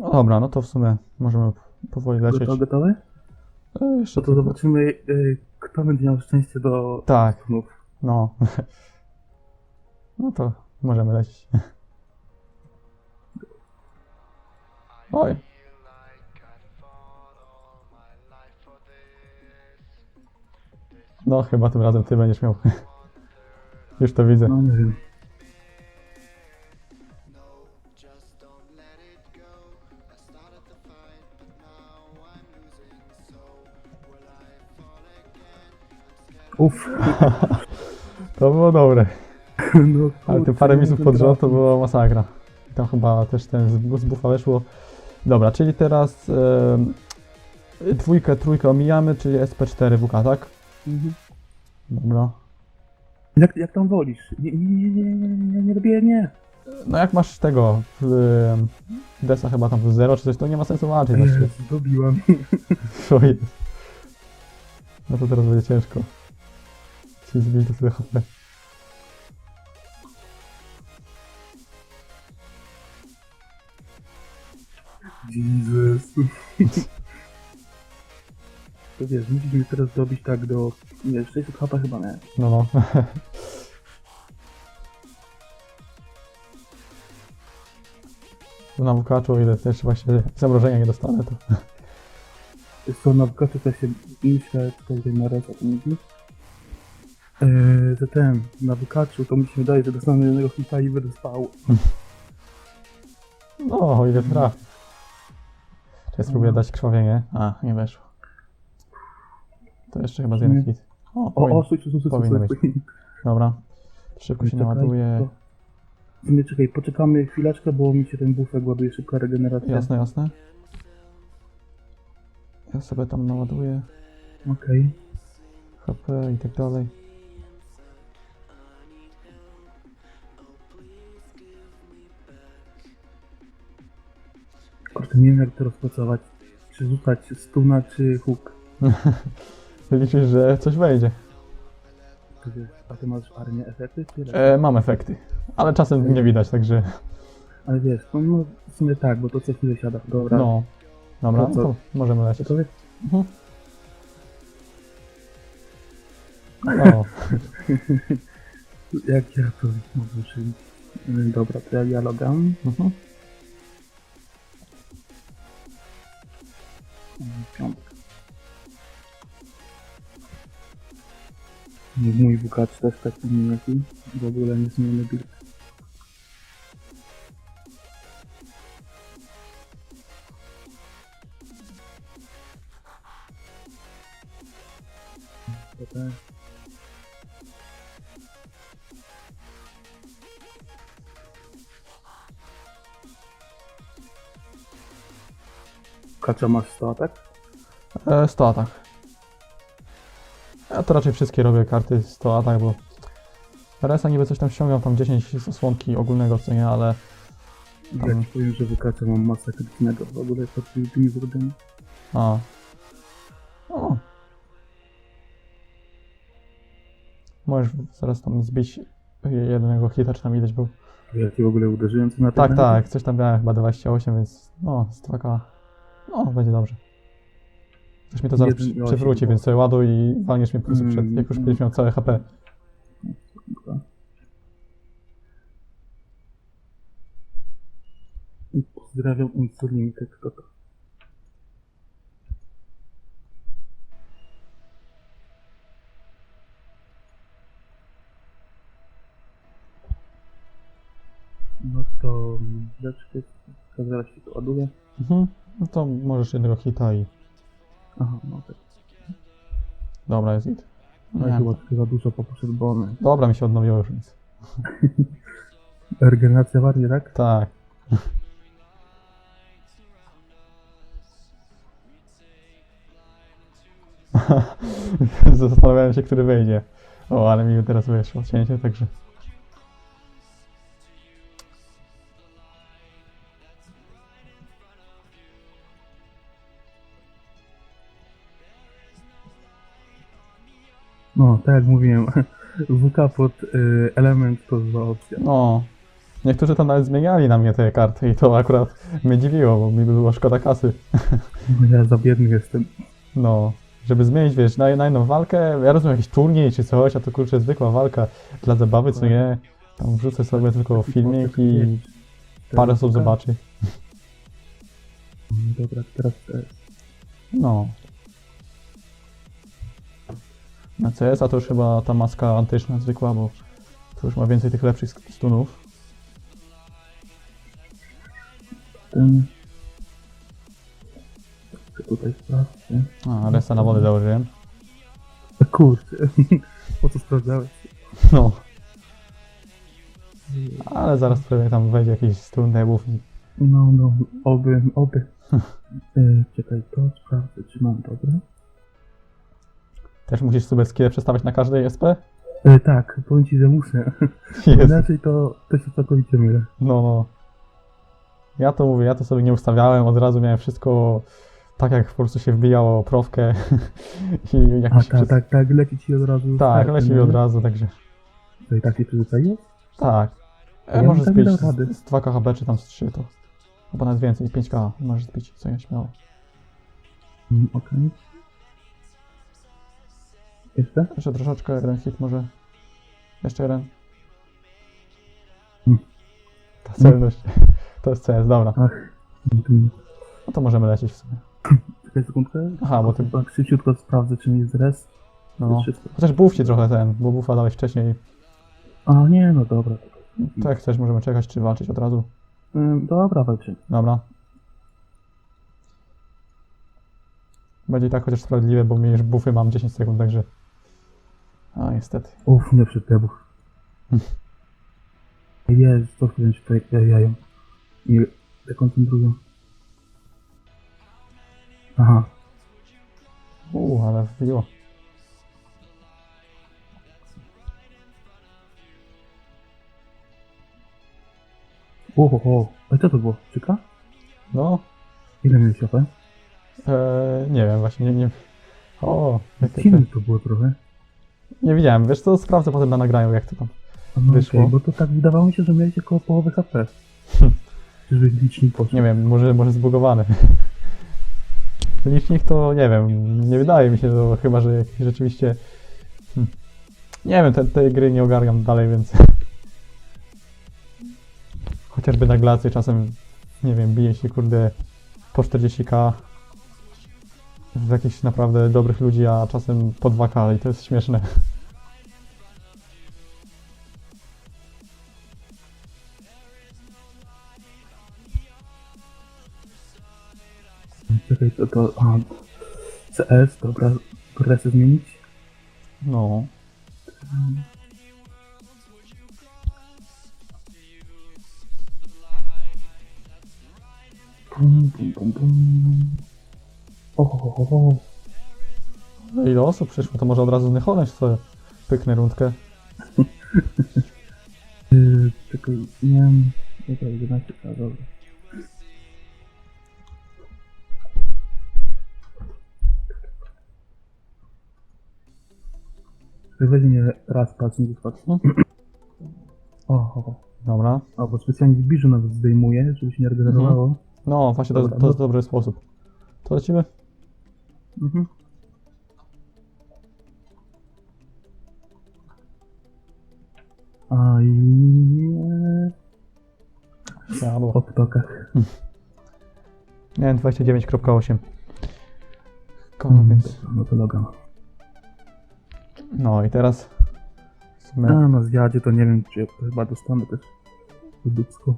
No dobra, no to w sumie możemy powoli lecieć. Gotowe? gotowe? E, Jeszcze To, to tylko- zobaczymy, y, kto będzie miał szczęście do Tak, snów. no. No to możemy lecieć. Oj. No, chyba tym razem ty będziesz miał. Już to widzę. No nie wiem. Uff, To było dobre. no Ale te parę misów pod rząd to była masakra. I tam chyba też ten z, z bufa weszło. Dobra, czyli teraz e, dwójkę, trójkę omijamy, czyli SP4 WK, tak? Mhm. Dobra. Jak, jak tam wolisz? Nie, nie, nie, nie, nie, nie, robię, nie. No jak masz tego, w, e, Desa chyba tam w 0 czy coś, to nie ma sensu walczyć właściwie. Jezu, Dobiłam. Co jest? No to teraz będzie ciężko. Zbić do sobie HP. Jezus. To wiesz, musisz mi teraz dobić tak do... Nie, 600 HP chyba nie. No no. Na wukaczu, o ile też właśnie zamrożenia nie dostanę, to Jest to na wkroczy to się myślę tutaj na raz o tym. Eee, że ten, na wykaczu to mi się wydaje, że dostanę jednego hita i będę spał. no, ile trafi. Czy spróbuję dać krwawienie? A, nie weszło. To jeszcze chyba z jeden hit. O, O, o, stój, powinno być. Dobra. Szybko się Czekaj, naładuje. to- sumie czekaj, poczekamy chwileczkę, bo mi się ten bufek ładuje, szybka regeneracja. Jasne, jasne. Ja sobie tam naładuję Okej. HP i tak dalej. Kurde, nie wiem jak to rozpracować. Czy rzucać stuna, czy hook. Liczysz, że coś wejdzie. To wiesz, A ty masz armię efekty? Tyle. E, mam efekty, ale czasem nie widać, także Ale wiesz, no, no w sumie tak, bo to co chwilę siada. Dobra. no. Dobra, To co? to możemy lecieć. Gotowy? Mhm. No, Jak ja to mogę uczynić? Yy, Dobra, to ja, ja logam. mhm. Piątka. Mój bukacz też taki nijaki. W ogóle nie zmieniony build. Też. Kacza masz 100 atak? E, 100 atak. Ja to raczej wszystkie robię karty 100 atak, bo Resa niby coś tam ściągam, tam 10 słonki ogólnego co nie, ale Ja Tam. ci powiem, że w kacza mam masę krytycznego. W ogóle to tu nie zrobione. a. O. Możesz zaraz tam zbić jednego hita, czy tam ileś był. Ja ci w ogóle uderzyłem co na Tak, tak, coś tam miałem chyba 28, więc no, z 2K. No, będzie dobrze. Coś mi to zaraz przy, przywróci, więc sobie ładuj i walniesz mnie po prostu przed, Mm, jak już mm. będziesz miał całe HP. Pozdrawiam kto to. No to chwileczkę, to zaraz się to ładuje. Mhm. No to możesz jednego hita i... Aha, no tak. Dobra, jest git. No Nie. chyba za dużo poposzedł bony. Dobra, mi się odnowiło już, więc... Regeneracja bardziej, tak? Tak. Zastanawiałem się, który wejdzie. O, ale mi teraz wyszło cięcie, także... No, tak jak mówiłem, WK pod y, element to zła opcja. No, Niektórzy to nawet zmieniali na mnie te karty i to akurat mnie dziwiło, bo mi było szkoda kasy. No Ja za biedny jestem. No, żeby zmienić, wiesz, na, na inną walkę, ja rozumiem jakiś turniej czy coś, a to kurczę zwykła walka dla zabawy, co nie? Tam wrzucę sobie tylko filmik i parę osób zobaczy. Dobra, teraz No. Na CS, a to już chyba ta maska antyczna zwykła, bo to już ma więcej tych lepszych stunów. ten... Tutaj sprawdzę? A, resta na wodę założyłem. A kurczę, po co sprawdzałeś? No, ale zaraz pewnie tam wejdzie jakiś stun nebów i... No, no, oby, oby. E, czekaj, to sprawdzę, czy mam dobre. Też musisz sobie skille przestawiać na każdej SP? E, tak, powiem ci, że muszę. Jest. Inaczej to, to się całkowicie mylę. No, no. Ja to mówię, ja to sobie nie ustawiałem, od razu miałem wszystko tak, jak po prostu się wbijało profkę i A jakiś... tak, tak, tak, leci ci od razu. Tak, startem, leci mi nie? od razu, także... To i tak się przyzwyczaiłeś? Tak. E, Ja możesz bym tak nie zbić dał rady. z, z 2 KHB czy tam z 3 to. Chyba nawet więcej, 5K możesz zbić, co ja śmiało. Mm, Okej. Jeszcze? Jeszcze troszeczkę, jeden hit może. Jeszcze jeden. Mm. Ta celność. To jest CS, dobra. Ach. No to możemy lecieć w sumie. Czekaj sekundkę. Aha, bo ty... Tak szybciutko sprawdzę, czy nie jest res. No. Chociaż buff ci trochę ten, bo buffa dałeś wcześniej. A nie, no dobra. To jak chcesz, możemy czekać czy walczyć od razu. Ym, dobra, walczy. Dobra. Będzie i tak chociaż sprawiedliwe, bo mi już buffy mam 10 sekund, także... A, niestety. Uff, nie przed trebuch. Jest, to chwilę się tutaj jają. Nie dekoncentrują. Aha. Uuu, ale wbiło. Oho, A co to było? Czyka? No, Ile miałeś AP? Eee, nie wiem, właśnie nie, nie... O, jakie te... Silnik to było trochę. Nie widziałem, wiesz co, sprawdzę potem na nagraniu jak to tam. No Wyszło. okej, bo to tak wydawało mi się, że miałeś około połowy HP. Czyżbyś licznik poszedł? Nie wiem, może, może zbugowany. Licznik to nie wiem, nie wydaje mi się, to chyba, że jakiś rzeczywiście... Hmm. Nie wiem, te, tej gry nie ogarniam dalej, więc... Chociażby na glacy czasem, nie wiem, bije się kurde po 40k w jakichś naprawdę dobrych ludzi, a czasem po 2k i to jest śmieszne. Czekaj, to, to a, CS, dobra, presy zmienić. No. Pum, pum, pum, pum. O. No Ile osób przyszło, to może od razu znychonąć sobie pyknę rundkę. Yy, czekaj, nie wiem. Dobra, 11 k, dobra. Weź mnie raz palcem wyskocz. Mhm. O. Dobra. O, bo specjalnie w biżu nawet zdejmuję, żeby się nie regenerowało. No, właśnie to, to jest no. dobry sposób. To lecimy? Mhm. A i nie. Siadło. Po ptokach. Nie, 29.8. Ko- Mm, więc... No to logam. No i teraz... W sumie... A na zjadzie to nie wiem, czy ja chyba dostanę też po dupsku.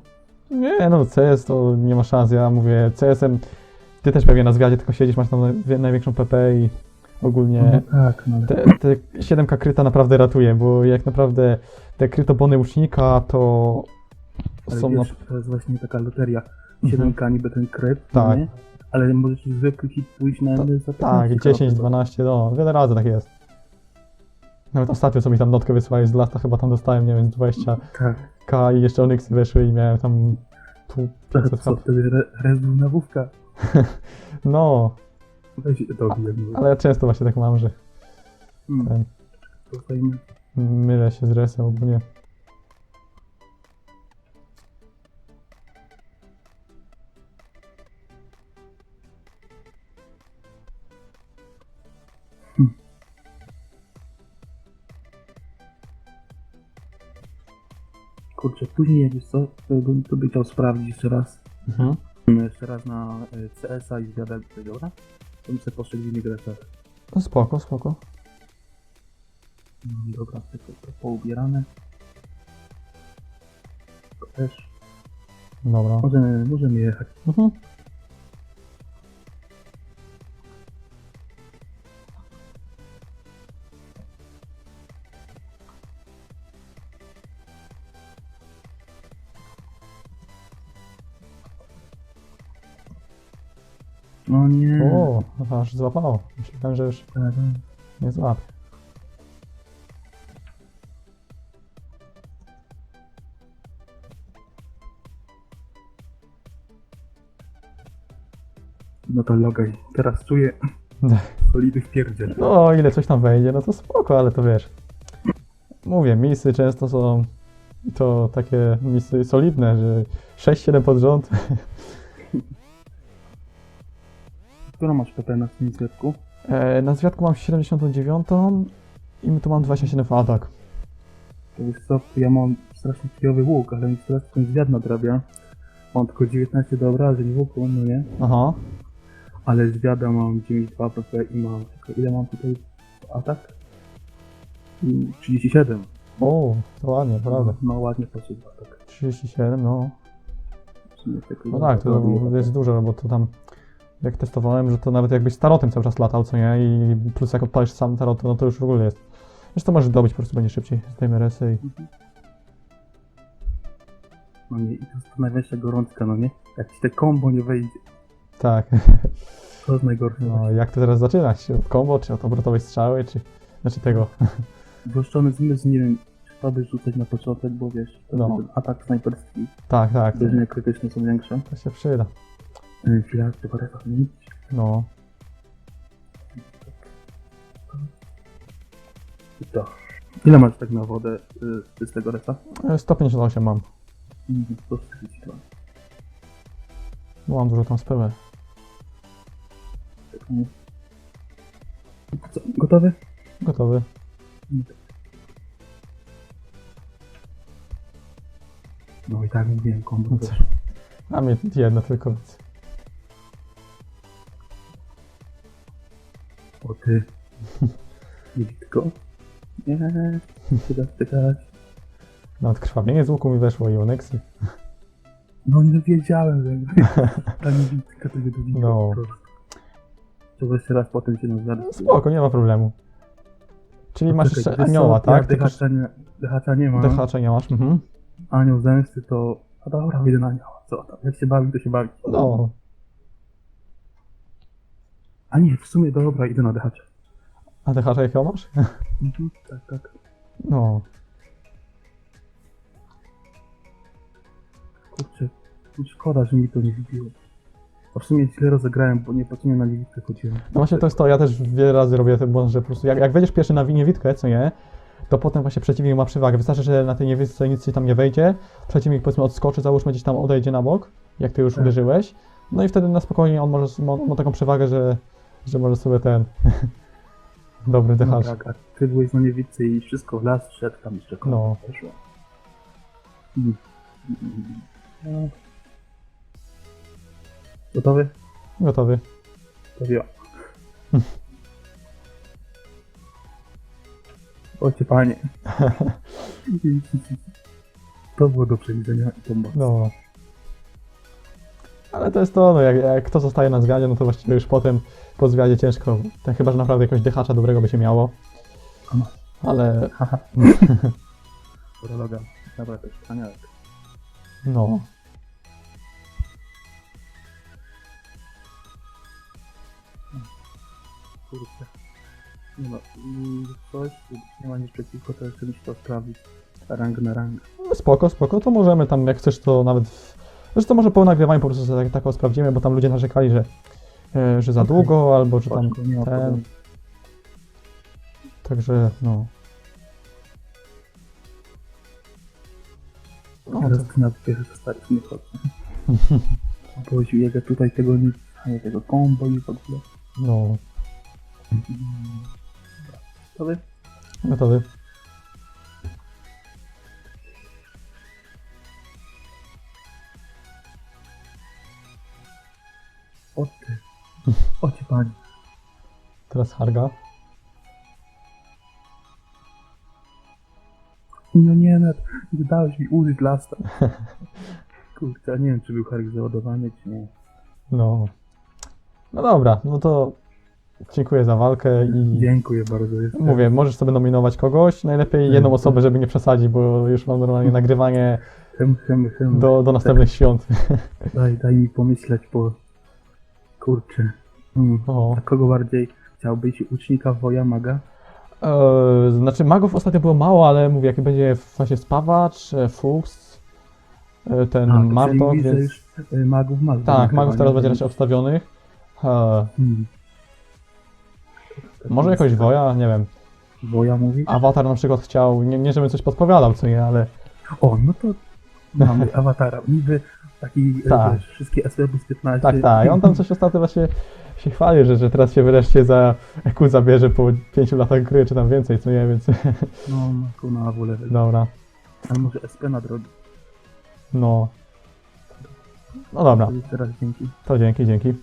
Nie no, CS to nie ma szans, ja mówię CS-em... Ty też pewnie na zwiadzie tylko siedzisz, masz tam naj- największą PP i ogólnie... No tak, no. Te, te 7K kryta naprawdę ratuje, bo jak naprawdę te krytobony łucznika to Ale są... wiesz, to jest właśnie taka loteria. Mhm. 7K niby ten kryt, Tak. nie? Ale możesz zwykły hit pójść na Ta- za Tak, 15 10, chyba. 12, no, wiele razy tak jest. Nawet ostatnio co mi tam notkę wysłałeś z lata, chyba tam dostałem, nie wiem, 20k Tak. i jeszcze Onyxy weszły i miałem tam pół To, 500 co wtedy re, na wówka. No, Weź dobi, ale ja często właśnie tak mam, że Hmm, ten, to fajne. mylę się z resem ogólnie. Kurczę, później jak już co, to bym to by chciał sprawdzić jeszcze raz. Mhm. Jeszcze raz na y, CS-a i zwiadać dobra? To bym sobie poszedł w innych grach. No spoko, spoko. Mm, Dobra, tylko to poubierane. To też. Dobra. Możemy, możemy jechać. Mhm. Aż złapało. Myślałem, że już nie złapie. No to logaj. Teraz czuję solidny wpierdziel. No, ile coś tam wejdzie, no to spoko, ale to wiesz. Mówię, misy często są to takie misy solidne, że 6-7 pod rząd. Którą masz PP na tym zlepku? E, na zwiadku mam 79 i tu mam 27 w atak. To wiesz co, ja mam strasznie kijowy łuk, ale mi ten zwiad nadrabia. Mam tylko 19 do obrażeń łuku, no nie? Aha. Ale zwiada mam 9,2 PP i mam... Czekaj, ile mam tutaj atak? Mm, 37. O, to ładnie, prawda. No ładnie poszedł atak. 37, no. W sumie tego No tak, to jest dużo, bo to tam jak testowałem, że to nawet jakbyś tarotem cały czas latał, co nie? I plus jak odpalisz sam tarot, no to już w ogóle jest. Wiesz, to możesz dobić, po prostu będzie szybciej. Zdejmę resy i... No nie, i to jest największa gorączka, no nie? Jak ci te kombo nie wejdzie, Tak. to jest najgorsze. No, jak to teraz zaczynać? Czy Od combo, czy od obrotowej strzały, czy... Znaczy tego. Złoszczony zmysł, nie wiem, to by rzucać na początek, bo wiesz, No. atak snajperski, Tak, tak. Uderzenia krytyczne są większe. to się przyda. Chwila, refach zmienić. No. I to. Ile masz tak na wodę yy, z tego refa? E, 158 mam. Mhm, 142. No, Mam dużo tam spełę. Co, gotowy? Gotowy. No i tak mówiłem, kombo No co? A mnie jedno tylko. więc- O ty. Nie chyba stykać. Nawet krwawienie z łuku mi weszło i onyksy. No nie wiedziałem, że ta niewidka tego donika No. To jeszcze raz potem się nazwę. Spoko, nie ma problemu. Czyli masz Czekaj, jeszcze wiesz co, anioła, tak? Ja Tylko dehacza nie, dehacza nie ma. dehacza nie masz. Mhm. Anioł zemsty to... A dobra, wyjdę na anioła. Co tam? Jak się bawi, to się bawi. No. A nie, w sumie dobra, idę na dehacza. A dehacza jakiego masz? Mhm, tak, tak. No. Kurczę, szkoda, że mi to nie wybiło. A w sumie źle rozegrałem, bo nie po na niewidkę chodziłem. No właśnie to jest to, ja też wiele razy robię ten błąd, że po prostu jak, jak wejdziesz pierwszy na niewidkę, co nie, to potem właśnie przeciwnik ma przewagę. Wystarczy, że na tej niewidce nic ci tam nie wejdzie, przeciwnik powiedzmy odskoczy, załóżmy gdzieś tam odejdzie na bok, jak ty już Tak. uderzyłeś, no i wtedy na spokojnie on może, ma, ma taką przewagę, że, że może sobie ten dobry No dehacz. tak, a ty byłeś na niewidce i wszystko w las wszedł, tam jeszcze No. no. poszło. Mm. Mm. No. Gotowy? Gotowy. To ja. Ocie panie. To było do przewidzenia i to było. No. Ale to jest to, no jak, jak kto zostaje na zwiadzie, no to właściwie już potem po zwiadzie ciężko, tak chyba, że naprawdę jakiegoś dehacza dobrego by się miało. Ale. Urologa. Dobra, to jest wspaniałek. no. Kurczę. Nie ma mm, coś, nie ma nic przeciwko, to jeszcze mi się to sprawdzić. Rang na rang. No Spoko, spoko, to możemy tam, jak chcesz, to nawet. W... Zresztą może po nagrywaniu po prostu sobie tak, taką sprawdzimy, bo tam ludzie narzekali, że, e, że za Okej. długo, albo że tam Spoko, nie ma ten. problemu. Także no. No, to, Teraz na pierwszy stary nie chodzi. Bo jego tutaj tego nic, nie tego combo i w ogóle. no. To wy? Gotowy. O ci pani. Teraz Harga. No nie, nawet nie dałeś mi użyć lasta. Kurczę, nie wiem, czy był Harry załadowany, czy nie. No. No dobra, no to dziękuję za walkę i Dziękuję bardzo. Jest mówię, możesz sobie nominować kogoś, najlepiej jedną osobę, żeby nie przesadzić, bo już mam normalnie nagrywanie Chem, chem, chem. do, do następnych świąt. Daj, daj mi pomyśleć, bo... Kurczę. Mm. O. A kogo bardziej chciałbyś? Ucznika Woja Maga? E, znaczy magów ostatnio było mało, ale mówię, jaki będzie właśnie Spawacz, e, Fuchs, e, ten A, to Martok, czyli widzę więc... już y, magów. Tak, magów nie? teraz będzie raczej obstawionych. E, Hmm. może jakoś Woja, nie wiem. Woja mówi? Avatar na przykład chciał, nie, nie żebym coś podpowiadał, co nie, ale O, no to mamy awatara. Niby taki, e, Tak. wiesz, wszystkie plus 15. tak, tak. I on tam coś ostatnio właśnie się chwali, że, że teraz się wreszcie za EQ zabierze po 5 latach gry, czy tam więcej, co nie, więc No, no, tu na AW level. dobra. Ale może SP na drodze. No. No dobra, To dzięki. to dzięki, dzięki.